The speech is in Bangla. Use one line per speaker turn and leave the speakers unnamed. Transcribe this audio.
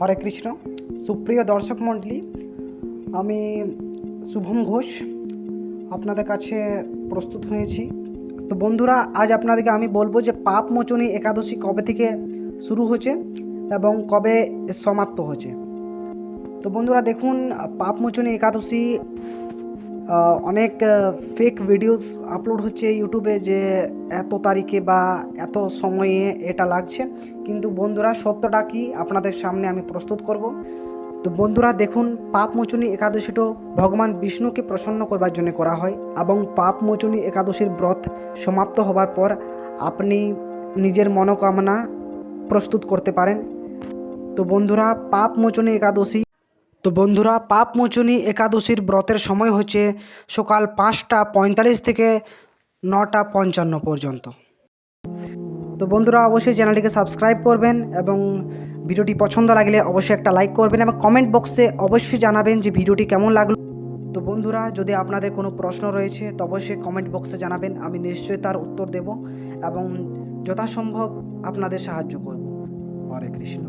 হরে কৃষ্ণ। সুপ্রিয় দর্শক মণ্ডলী, আমি শুভম ঘোষ আপনাদের কাছে প্রস্তুত হয়েছি। তো বন্ধুরা, আজ আপনাদেরকে আমি বলব যে পাপ মোচনী একাদশী কবে থেকে শুরু হচ্ছে এবং কবে সমাপ্ত হয়েছে। তো বন্ধুরা, দেখুন, পাপ মোচনী একাদশী অনেক ফেক ভিডিওস আপলোড হচ্ছে ইউটিউবে যে এত তারিখে বা এত সময়ে এটা লাগছে। কিন্তু বন্ধুরা, সত্যটা কি? আপনাদের সামনে আমি প্রস্তুত করব। তো বন্ধুরা, দেখুন, পাপ মোচনী একাদশীটা ভগবান বিষ্ণুকে প্রসন্ন করবার জন্য করা হয় এবং পাপ মোচনী একাদশীর ব্রত সমাপ্ত হবার পর আপনি নিজের মনোকামনা প্রস্তুত করতে পারেন। তো বন্ধুরা, পাপ মোচনী একাদশী তো বন্ধুরা, পাপ মোচনী একাদশীর ব্রতের সময় হচ্ছে সকাল পাঁচটা পঁয়তাল্লিশ থেকে নটা পঞ্চান্ন পর্যন্ত। তো বন্ধুরা, অবশ্যই চ্যানেলটিকে সাবস্ক্রাইব করবেন এবং ভিডিওটি পছন্দ লাগলে অবশ্যই একটা লাইক করবেন এবং কমেন্ট বক্সে অবশ্যই জানাবেন যে ভিডিওটি কেমন লাগল। তো বন্ধুরা, যদি আপনাদের কোনো প্রশ্ন রয়েছে, তো অবশ্যই কমেন্ট বক্সে জানাবেন, আমি নিশ্চয়ই তার উত্তর দেব এবং যথাসম্ভব আপনাদের সাহায্য করব। হরে কৃষ্ণ।